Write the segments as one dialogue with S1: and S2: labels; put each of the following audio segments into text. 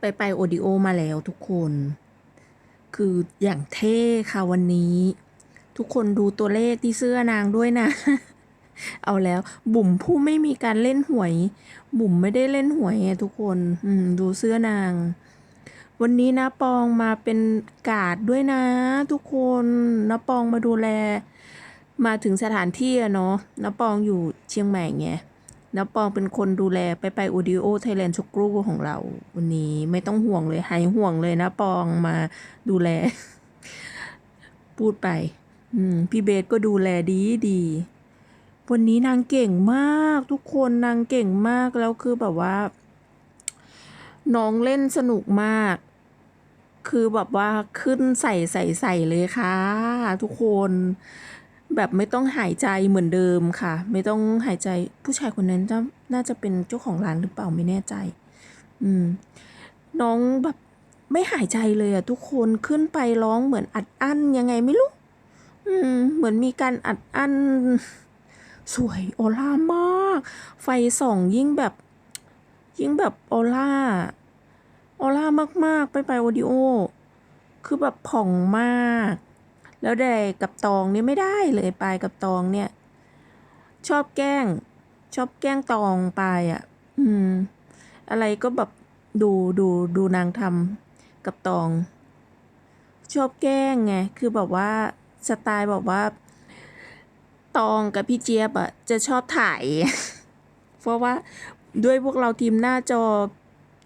S1: ไปไปโอดิโอมาแล้วทุกคน คืออย่างเท่ค่ะวันนี้ ทุกคนดูตัวเลขที่เสื้อนางด้วยนะ เอาแล้วบุ๋มผู้ไม่มีการเล่นหวย บุ๋มไม่ได้เล่นหวยทุกคน อืม ดูเสื้อนาง วันนี้นะปองมาเป็นกาดด้วยนะ ทุกคนนะปองมาดูแล มาถึงสถานที่อะเนาะนะปองอยู่เชียงใหม่ไง นะปองเป็นคนดูแลไปไปอูดิโอไทยแลนด์ชกรูของเรา วันนี้ไม่ต้องห่วงเลยหายห่วงเลยนะปองมาดูแล พูดไป อืม พี่เบสก็ดูแลดีดีวันนี้นางเก่งมากทุกคนนางเก่งมากแล้วคือแบบว่า น้องเล่นสนุกมาก คือแบบว่าขึ้นใส่ใส่ใส่เลยค่ะ ทุกคน แบบไม่ต้องหายใจเหมือนเดิมค่ะ ไม่ต้องหายใจผู้ชายคนนั้นจะน่าจะเป็นเจ้าของร้านหรือเปล่าไม่แน่ใจ อืม น้องแบบไม่หายใจเลยอะทุกคนขึ้นไปร้องเหมือนอัดอั้นยังไงไม่รู้ อืม เหมือนมีการอัดอั้น สวยออร่ามาก ไฟส่องยิ่งแบบ ยิ่งแบบออร่าออร่ามากๆ ไปไปโอดิโอ คือแบบผ่องมาก แล้วแดกกับตองนี่ไม่ได้เลยปลายกับตองเนี่ย ชอบแกล้ง ชอบแกล้งตองปลายอะ อืม อะไรก็แบบดูดูดูนางทำกับตอง ชอบแกล้งไงคือแบบว่าสไตล์แบบว่า ตองกับพี่เจี๊ยบอะจะชอบถ่าย เพราะว่าด้วยพวกเราทีมหน้าจอ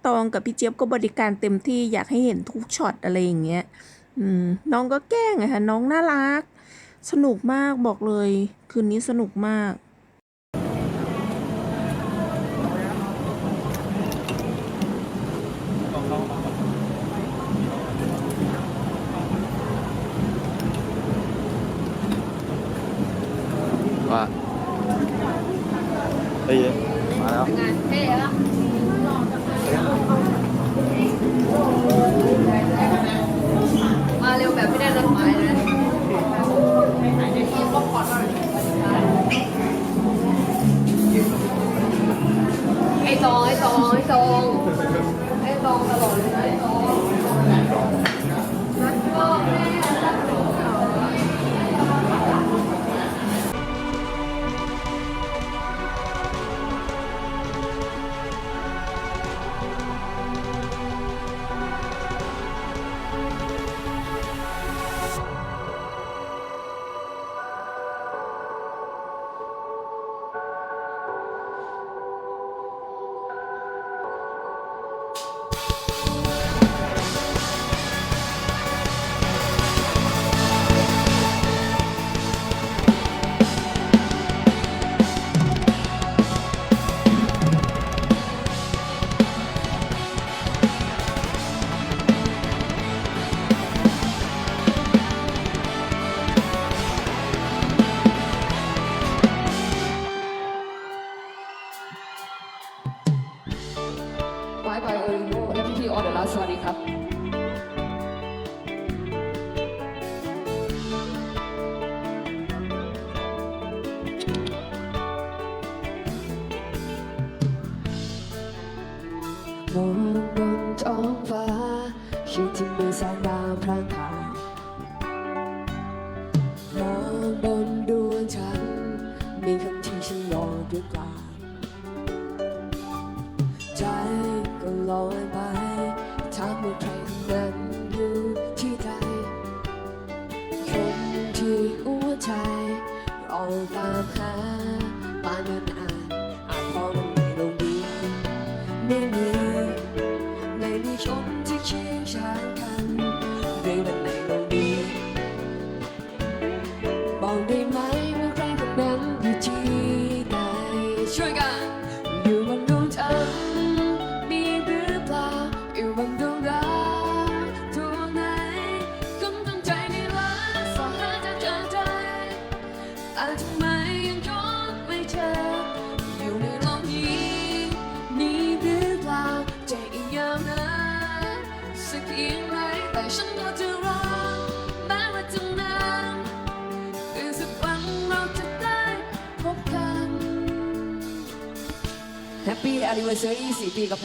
S1: ตองกับพี่เจี๊ยบก็บริการเต็มที่อยากให้เห็นทุกช็อตอะไรอย่างเงี้ย อืมน้องก็แกล้งอะค่ะน้องน่ารัก สนุกมากบอกเลย คืนนี้สนุกมาก
S2: ว่าเฮ้ยมาแล้ว
S3: งานเท่แล้ ไอ้ตองไอ้ตองไอ้ตองตลอดเลยนะไอ้ตอง มอ
S4: งบนท้องฟ้าคิดถึงเมื่อแสงดาวพร่างพรายมองบนดวงจันทร์มีคำที่ฉันรอหรือเปล่าใจก็ลอยไปถามว่าใครคนนั้นอยู่ที่ใดคนที่หัวใจราตามหา Anniversary 4ปีกับผ